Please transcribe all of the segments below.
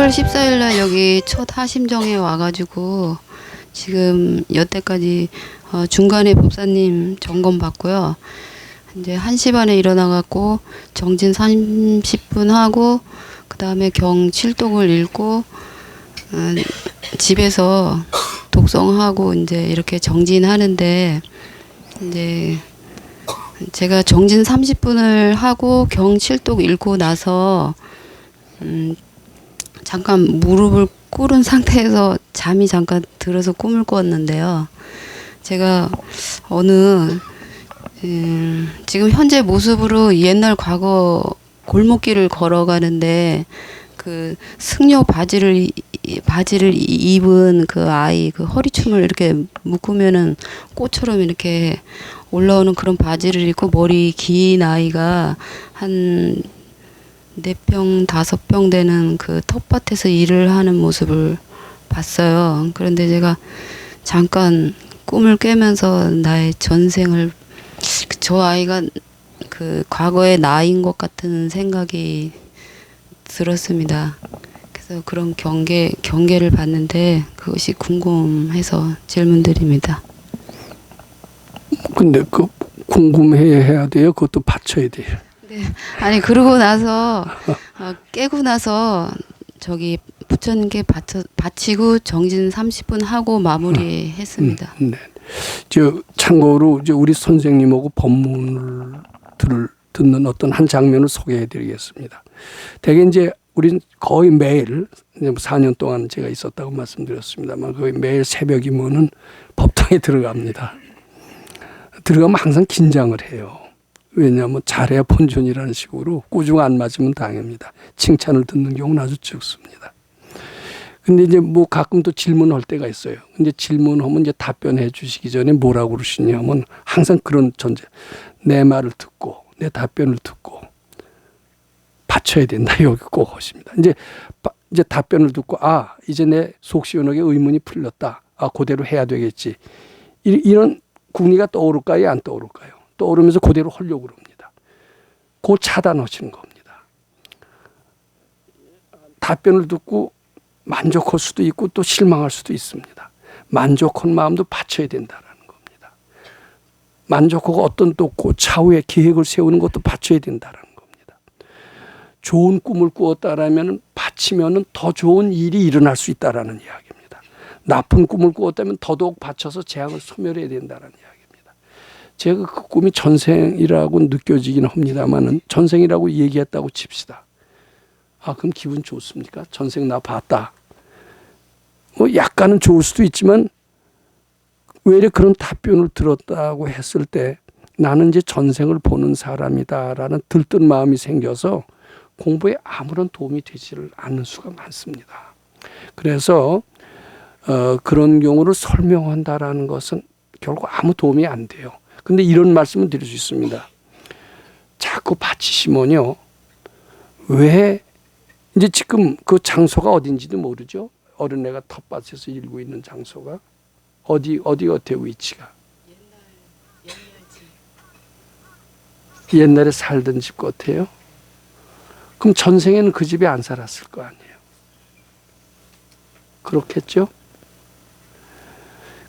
10월 14일 날 여기 첫 하심정에 와가지고 지금 여태까지 어, 중간에 법사님 점검 받고요. 이제 1시 반에 일어나갖고 정진 30분 하고 그 다음에 경 7독을 읽고 어, 집에서 독성하고 이제 이렇게 정진하는데 이제 제가 정진 30분을 하고 경 7독 읽고 나서 음, 잠깐 무릎을 꿇은 상태에서 잠이 잠깐 들어서 꿈을 꿨는데요. 제가 어느 음, 지금 현재 모습으로 옛날 과거 골목길을 걸어가는데 그 승려 바지를 바지를 이- 입은 그 아이 그 허리춤을 이렇게 묶으면은 꽃처럼 이렇게 올라오는 그런 바지를 입고 머리 긴 아이가 한 네평 다섯 평 되는 그 텃밭에서 일을 하는 모습을 봤어요. 그런데 제가 잠깐 꿈을 깨면서 나의 전생을 저 아이가 그 과거의 나인 것 같은 생각이 들었습니다. 그래서 그런 경계 경계를 봤는데 그것이 궁금해서 질문드립니다. 근데 그 궁금해 해야 돼요. 그것도 받쳐야 돼요. 아니 그러고 나서 어, 깨고 나서 저기 부처님께 바쳐, 바치고 정진 30분 하고 마무리했습니다. 네. 저 참고로 이제 우리 선생님하고 법문을 들 듣는 어떤 한 장면을 소개해 드리겠습니다. 대개 이제 우린 거의 매일 이제 4년 동안 제가 있었다고 말씀드렸습니다만 거의 매일 새벽이면은 법당에 들어갑니다. 들어가면 항상 긴장을 해요. 왜냐하면 잘해야 본전이라는 식으로 꾸중 안 맞으면 당합니다. 칭찬을 듣는 경우는 아주 적습니다. 근데 이제 뭐 가끔 또 질문할 때가 있어요. 근데 질문하면 이제 답변해 주시기 전에 뭐라고 그러시냐면 항상 그런 전제. 내 말을 듣고 내 답변을 듣고 받쳐야 된다. 여기 꼭 하십니다. 이제 바- 이제 답변을 듣고 아 이제 내 속 시원하게 의문이 풀렸다. 아 그대로 해야 되겠지. 이, 이런 궁리가 떠오를까요? 안 떠오를까요? 떠오르면서 그대로 하려고 그럽니다. 그 차단하시는 겁니다. 답변을 듣고 만족할 수도 있고 또 실망할 수도 있습니다. 만족한 마음도 받쳐야 된다라는 겁니다. 만족하고 어떤 또 그 차후에 계획을 세우는 것도 받쳐야 된다라는 겁니다. 좋은 꿈을 꾸었다라면 바치면은 더 좋은 일이 일어날 수 있다라는 이야기입니다. 나쁜 꿈을 꾸었다면 더더욱 바쳐서 재앙을 소멸해야 된다라는 이야기입니다. 제가 그 꿈이 전생이라고 느껴지긴 합니다만은 전생이라고 얘기했다고 칩시다. 아, 그럼 기분 좋습니까? 전생 나 봤다. 뭐 약간은 좋을 수도 있지만 왜 그런 답변을 들었다고 했을 때 나는 이제 전생을 보는 사람이다라는 들뜬 마음이 생겨서 공부에 아무런 도움이 되지를 않는 수가 많습니다. 그래서 어, 그런 경우를 설명한다라는 것은 결국 아무 도움이 안 돼요. 근데 이런 말씀을 드릴 수 있습니다. 자꾸 바치시면요. 왜 이제 지금 그 장소가 어딘지도 모르죠. 어린애가 텃밭에서 일고 있는 장소가 어디 어디 어때 위치가 옛날에 살던 집 같아요. 그럼 전생에는 그 집에 안 살았을 거 아니에요. 그렇겠죠?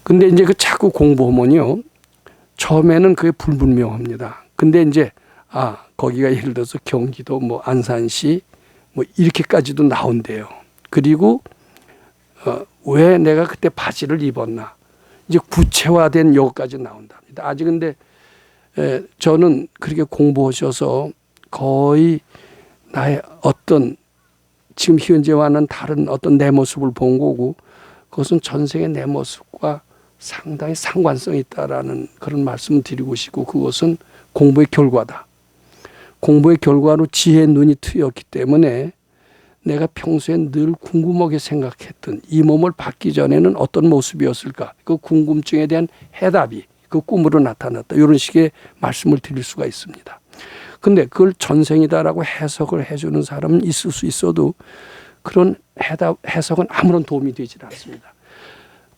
근데 이제 그 자꾸 공부하면요. 처음에는 그게 불분명합니다. 근데 이제 아 거기가 예를 들어서 경기도 뭐 안산시 뭐 이렇게까지도 나온대요. 그리고 어, 왜 내가 그때 바지를 입었나 이제 구체화된 요까지 나온답니다. 아직 근데 에, 저는 그렇게 공부하셔서 거의 나의 어떤 지금 현재와는 다른 어떤 내 모습을 본 거고 그것은 전생의 내 모습과 상당히 상관성이 있다라는 그런 말씀을 드리고 싶고 그것은 공부의 결과다. 공부의 결과로 지혜의 눈이 트였기 때문에 내가 평소에 늘 궁금하게 생각했던 이 몸을 받기 전에는 어떤 모습이었을까? 그 궁금증에 대한 해답이 그 꿈으로 나타났다. 이런 식의 말씀을 드릴 수가 있습니다. 근데 그걸 전생이다라고 해석을 해주는 사람은 있을 수 있어도 그런 해답, 해석은 아무런 도움이 되질 않습니다.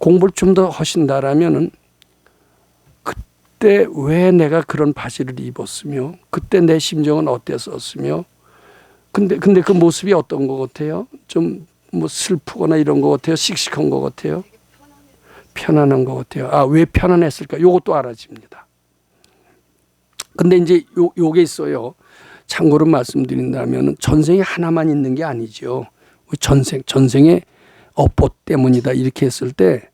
공부를 좀 더 하신다라면은 그때 왜 내가 그런 바지를 입었으며 그때 내 심정은 어땠었으며 근데 근데 그 모습이 어떤 것 같아요? 좀 뭐 슬프거나 이런 것 같아요. 씩씩한 것 같아요. 편안한 것 같아요. 아 왜 편안했을까? 요것도 알아집니다. 근데 이제 요 요게 있어요. 참고로 말씀드린다면 전생이 하나만 있는 게 아니죠. 전생 전생의 업보 때문이다 이렇게 했을 때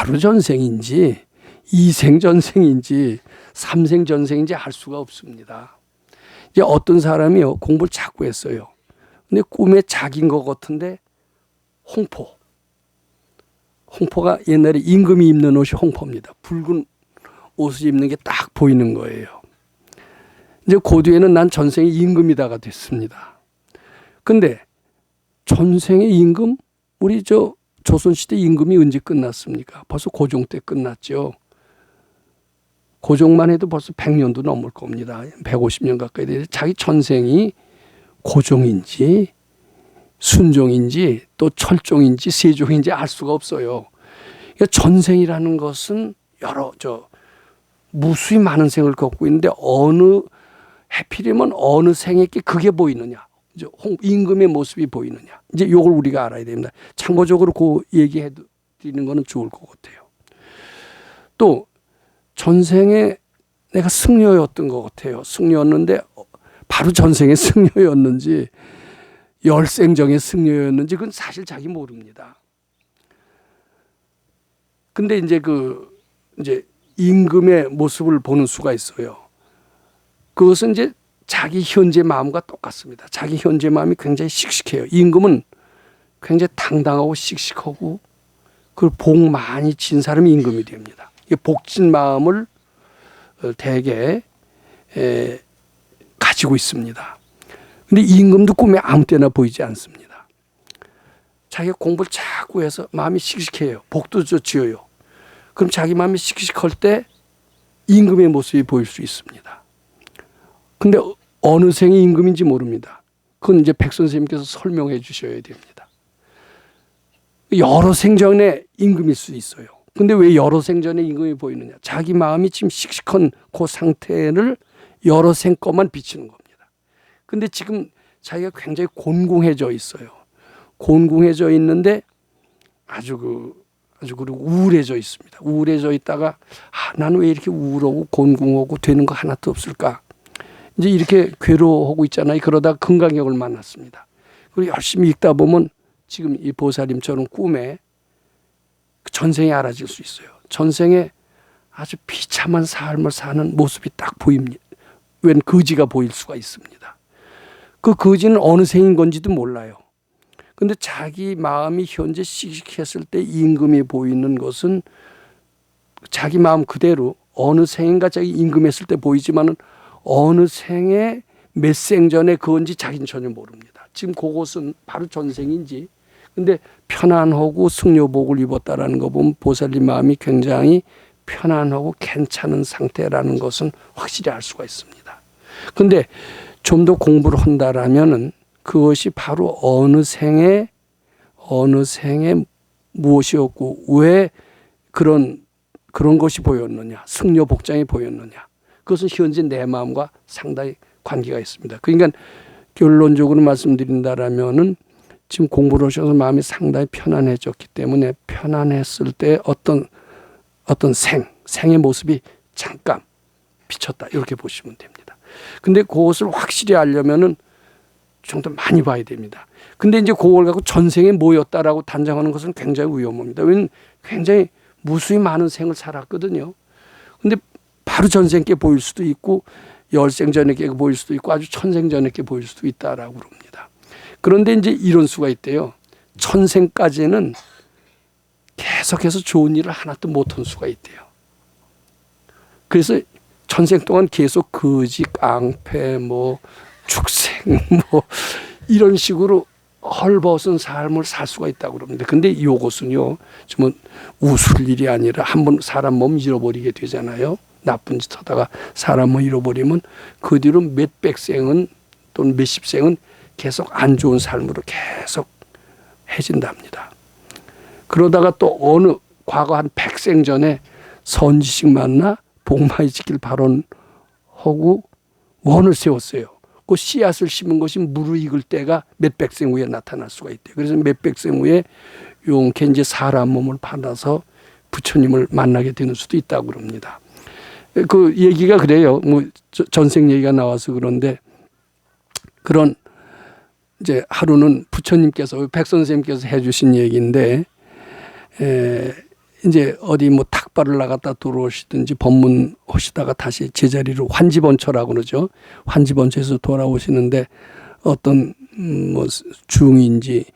바로 전생인지 이생 전생인지 삼생 전생인지 알 수가 없습니다. 이제 어떤 사람이요 공부를 자꾸 했어요. 근데 꿈에 자기인 것 같은데 홍포. 홍포가 옛날에 임금이 입는 옷이 홍포입니다. 붉은 옷을 입는 게 딱 보이는 거예요. 이제 고뒤에는 난 전생에 임금이다가 됐습니다. 근데 전생의 임금 우리 저 조선시대 임금이 언제 끝났습니까? 벌써 고종 때 끝났죠. 고종만 해도 벌써 100년도 넘을 겁니다. 150년 가까이 되는데 자기 전생이 고종인지 순종인지 또 철종인지 세종인지 알 수가 없어요. 그러니까 전생이라는 것은 여러 저 무수히 많은 생을 겪고 있는데 어느 해필이면 어느 생에게 그게 보이느냐. 홍, 임금의 모습이 보이느냐. 이제 요걸 우리가 알아야 됩니다. 참고적으로 그 얘기해 드리는 거는 좋을 것 같아요. 또 전생에 내가 승려였던 것 같아요. 승려였는데 바로 전생에 승려였는지 열생정의 승려였는지 그건 사실 자기 모릅니다. 근데 이제 그 이제 임금의 모습을 보는 수가 있어요. 그것은 이제 자기 현재 마음과 똑같습니다. 자기 현재 마음이 굉장히 씩씩해요. 임금은 굉장히 당당하고 씩씩하고 그복 많이 진 사람이 임금이 됩니다. 이 복진 마음을 어, 대개 에, 가지고 있습니다. 근데 임금도 꿈에 아무 때나 보이지 않습니다. 자기가 공부를 자꾸 해서 마음이 씩씩해요. 복도 지어요. 그럼 자기 마음이 씩씩할 때 임금의 모습이 보일 수 있습니다. 근데 어느 생이 임금인지 모릅니다. 그건 이제 백 선생님께서 설명해 주셔야 됩니다. 여러 생전에 임금일 수 있어요. 근데 왜 여러 생전에 임금이 보이느냐? 자기 마음이 지금 씩씩한 그 상태를 여러 생 것만 비치는 겁니다. 근데 지금 자기가 굉장히 곤궁해져 있어요. 곤궁해져 있는데 아주 그 아주 그리고 우울해져 있습니다. 우울해져 있다가 아, 나는 왜 이렇게 우울하고 곤궁하고 되는 거 하나도 없을까? 이제 이렇게 괴로워하고 있잖아요. 그러다 금강경을 만났습니다. 그리고 열심히 읽다 보면 지금 이 보살님처럼 꿈에 그 전생에 알아질 수 있어요. 전생에 아주 비참한 삶을 사는 모습이 딱 보입니다. 웬 거지가 보일 수가 있습니다. 그 거지는 어느 생인 건지도 몰라요. 근데 자기 마음이 현재 씩씩했을 때 임금이 보이는 것은 자기 마음 그대로 어느 생인가 자기 임금했을 때 보이지만은 어느 생에 몇 생 전에 그건지 자기는 전혀 모릅니다. 지금 그것은 바로 전생인지. 근데 편안하고 승려복을 입었다라는 거 보면 보살님 마음이 굉장히 편안하고 괜찮은 상태라는 것은 확실히 알 수가 있습니다. 근데 좀 더 공부를 한다라면은 그것이 바로 어느 생에 어느 생에 무엇이었고 왜 그런 그런 것이 보였느냐 승려 복장이 보였느냐 그것은 현재 내 마음과 상당히 관계가 있습니다. 그러니까 결론적으로 말씀드린다라면은 지금 공부를 하셔서 마음이 상당히 편안해졌기 때문에 편안했을 때 어떤 어떤 생 생의 모습이 잠깐 비쳤다 이렇게 보시면 됩니다. 근데 그것을 확실히 알려면은 좀 더 많이 봐야 됩니다. 근데 이제 그걸 갖고 전생에 뭐였다라고 단정하는 것은 굉장히 위험합니다. 왜냐면 굉장히 무수히 많은 생을 살았거든요. 근데 바로 전생께 보일 수도 있고 열생 전에게 보일 수도 있고 아주 천생 전에게 보일 수도 있다라고 그럽니다. 그런데 이제 이런 수가 있대요. 천생까지는 계속해서 좋은 일을 하나도 못한 수가 있대요. 그래서 천생 동안 계속 거지, 깡패, 뭐 축생, 뭐 이런 식으로 헐벗은 삶을 살 수가 있다고 그럽니다. 근데 이것은요, 좀 웃을 일이 아니라 한 번 사람 몸 잃어버리게 되잖아요. 나쁜 짓 하다가 사람을 잃어버리면 그 뒤로 몇백 생은 또는 몇십 생은 계속 안 좋은 삶으로 계속 해진답니다. 그러다가 또 어느 과거 한 백 생 전에 선지식 만나 복 많이 지킬 발언하고 원을 세웠어요. 그 씨앗을 심은 것이 무르익을 때가 몇백 생 후에 나타날 수가 있대요. 그래서 몇백 생 후에 용케 이제 사람 몸을 받아서 부처님을 만나게 되는 수도 있다고 그럽니다. 그 얘기가 그래요. 뭐 저- 전생 얘기가 나와서 그런데 그런 이제 하루는 부처님께서 백 선생님께서 해주신 얘기인데 에, 이제 어디 뭐 탁발을 나갔다 들어오시든지 법문 하시다가 다시 제자리로 환지번처라고 그러죠. 환지번처에서 돌아오시는데 어떤 음, 뭐 중인지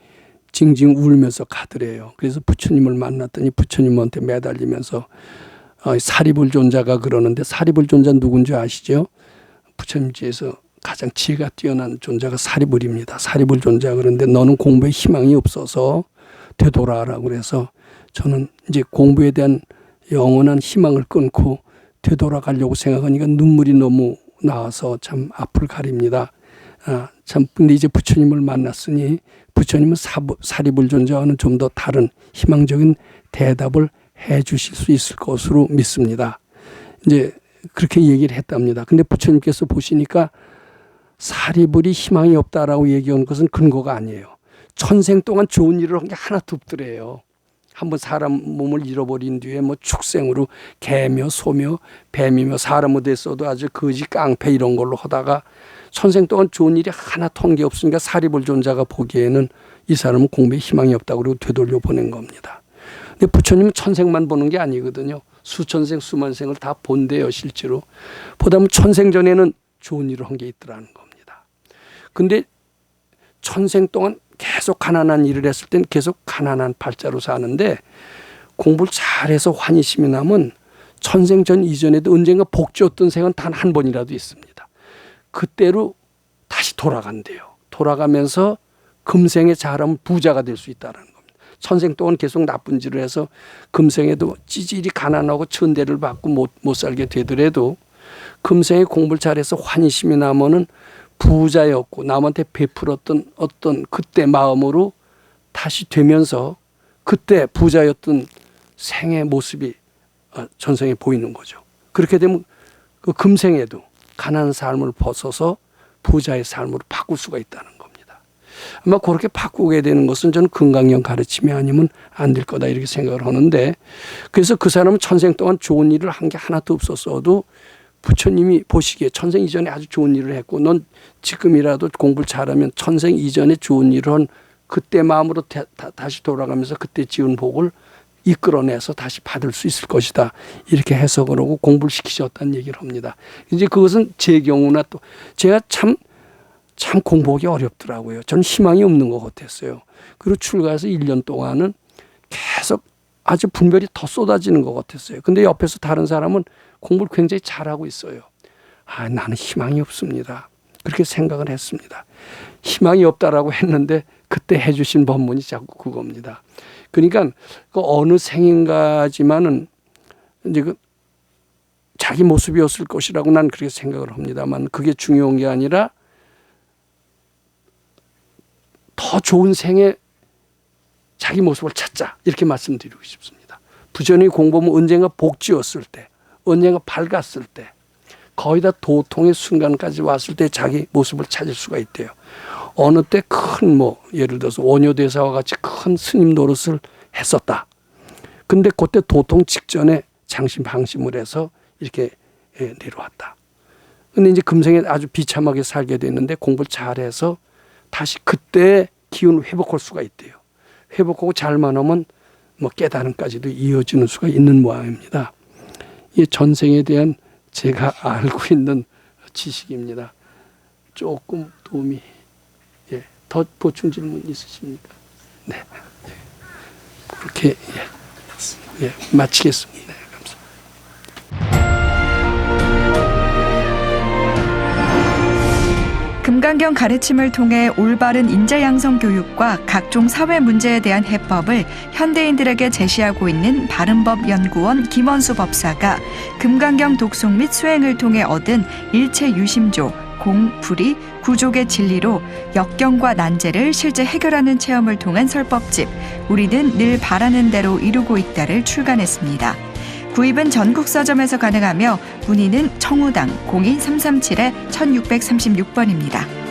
징징 울면서 가더래요. 그래서 부처님을 만났더니 부처님한테 매달리면서 어, 사리불 존자가 그러는데 사리불 존자 누군지 아시죠? 부처님께서 가장 지혜가 뛰어난 존자가 사리불입니다. 사리불 존자 그런데 너는 공부에 희망이 없어서 되돌아라고 그래서 저는 이제 공부에 대한 영원한 희망을 끊고 되돌아가려고 생각하니까 눈물이 너무 나와서 참 앞을 가립니다. 아, 참 근데 이제 부처님을 만났으니 부처님은 사부, 사리불 존자와는 좀 더 다른 희망적인 대답을 해 주실 수 있을 것으로 믿습니다. 이제 그렇게 얘기를 했답니다. 근데 부처님께서 보시니까 사리불이 희망이 없다라고 얘기한 것은 근거가 아니에요. 천생 동안 좋은 일을 한 게 하나도 없더래요. 한번 사람 몸을 잃어버린 뒤에 뭐 축생으로 개며 소며 뱀이며 사람으로 됐어도 아주 거지 깡패 이런 걸로 하다가 천생 동안 좋은 일이 하나 통계 없으니까 사리불 존자가 보기에는 이 사람은 공부에 희망이 없다고 되돌려 보낸 겁니다. 근데 부처님은 천생만 보는 게 아니거든요. 수천생 수만생을 다 본대요 실제로. 보다 보면 천생 전에는 좋은 일을 한 게 있더라는 겁니다. 근데 천생 동안 계속 가난한 일을 했을 땐 계속 가난한 팔자로 사는데 공부를 잘해서 환희심이 나면 천생 전 이전에도 언젠가 복 줬던 생은 단 한 번이라도 있습니다. 그때로 다시 돌아간대요. 돌아가면서 금생에 잘하면 부자가 될 수 있다는 천생 동안 계속 나쁜 짓을 해서 금생에도 찌질이 가난하고 천대를 받고 못, 못 살게 되더라도 금생에 공부를 잘해서 환희심이 나면은 부자였고 남한테 베풀었던 어떤 그때 마음으로 다시 되면서 그때 부자였던 생의 모습이 어, 전생에 보이는 거죠. 그렇게 되면 그 금생에도 가난한 삶을 벗어서 부자의 삶으로 바꿀 수가 있다는. 아마 그렇게 바꾸게 되는 것은 저는 건강형 가르침이 아니면 안 될 거다 이렇게 생각을 하는데 그래서 그 사람은 천생 동안 좋은 일을 한 게 하나도 없었어도 부처님이 보시기에 천생 이전에 아주 좋은 일을 했고 넌 지금이라도 공부를 잘하면 천생 이전에 좋은 일을 한 그때 마음으로 다, 시 돌아가면서 그때 지은 복을 이끌어내서 다시 받을 수 있을 것이다. 이렇게 해석을 하고 공부를 시키셨다는 얘기를 합니다. 이제 그것은 제 경우나 또 제가 참, 참 공부하기 어렵더라고요. 저는 희망이 없는 것 같았어요. 그리고 출가해서 1년 동안은 계속 아주 분별이 더 쏟아지는 것 같았어요. 근데 옆에서 다른 사람은 공부를 굉장히 잘하고 있어요. 아, 나는 희망이 없습니다. 그렇게 생각을 했습니다. 희망이 없다라고 했는데 그때 해주신 법문이 자꾸 그겁니다. 그러니까 그 어느 생인가지만은 이제 그 자기 모습이었을 것이라고 난 그렇게 생각을 합니다만 그게 중요한 게 아니라 더 좋은 생에 자기 모습을 찾자 이렇게 말씀드리고 싶습니다. 부전히 공부하면 언젠가 복지였을 때, 언젠가 밝았을 때, 거의 다 도통의 순간까지 왔을 때 자기 모습을 찾을 수가 있대요. 어느 때 큰 뭐 예를 들어서 원효대사와 같이 큰 스님 노릇을 했었다. 근데 그때 도통 직전에 장심 방심을 해서 이렇게 예, 내려왔다. 근데 이제 금생에 아주 비참하게 살게 됐는데 공부를 잘해서 다시 그때 기운을 회복할 수가 있대요. 회복하고 잘만 하면 뭐 깨달음까지도 이어지는 수가 있는 모양입니다. 이 전생에 대한 제가 알고 있는 지식입니다. 조금 도움이 예, 더 보충 질문 있으십니까? 네. 그렇게 예, 예 마치겠습니다. 금강경 가르침을 통해 올바른 인재 양성 교육과 각종 사회 문제에 대한 해법을 현대인들에게 제시하고 있는 바른법 연구원 김원수 법사가 금강경 독송 및 수행을 통해 얻은 일체 유심조, 공, 불이, 구족의 진리로 역경과 난제를 실제 해결하는 체험을 통한 설법집 우리는 늘 바라는 대로 이루고 있다를 출간했습니다. 구입은 전국 서점에서 가능하며 문의는 청우당 02337-1636번입니다.